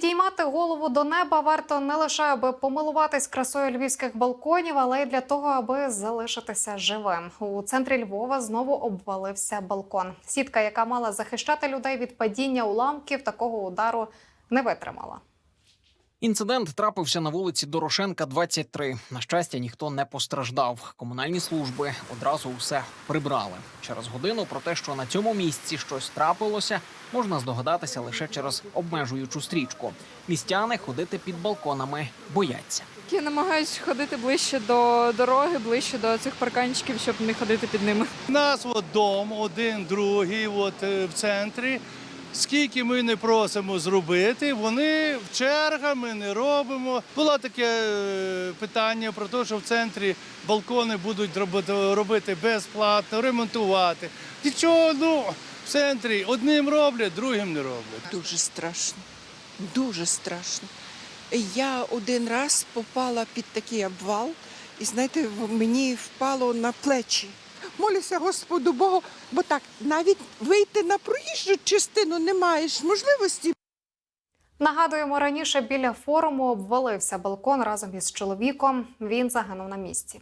Підіймати голову до неба варто не лише аби помилуватись красою львівських балконів, але й для того, аби залишитися живим. У центрі Львова знову обвалився балкон. Сітка, яка мала захищати людей від падіння уламків, такого удару не витримала. Інцидент трапився на вулиці Дорошенка, 23. На щастя, ніхто не постраждав. Комунальні служби одразу усе прибрали. Через годину про те, що на цьому місці щось трапилося, можна здогадатися лише через обмежуючу стрічку. Містяни ходити під балконами бояться. Я намагаюся ходити ближче до дороги, ближче до цих парканчиків, щоб не ходити під ними. У нас от дом, один, другий, от е, в центрі. Скільки ми не просимо зробити, вони в чергах ми не робимо. Було таке е, питання про те, що в центрі балкони будуть робити, безплатно, ремонтувати. Нічого, ну, в центрі одним роблять, другим не роблять. Дуже страшно, дуже страшно. Я один раз попала під такий обвал, і знаєте, мені впало на плечі. Молюся Господу Богу, бо так навіть вийти на проїжджу частину не маєш можливості. Нагадуємо, раніше біля форуму обвалився балкон разом із чоловіком. Він загинув на місці.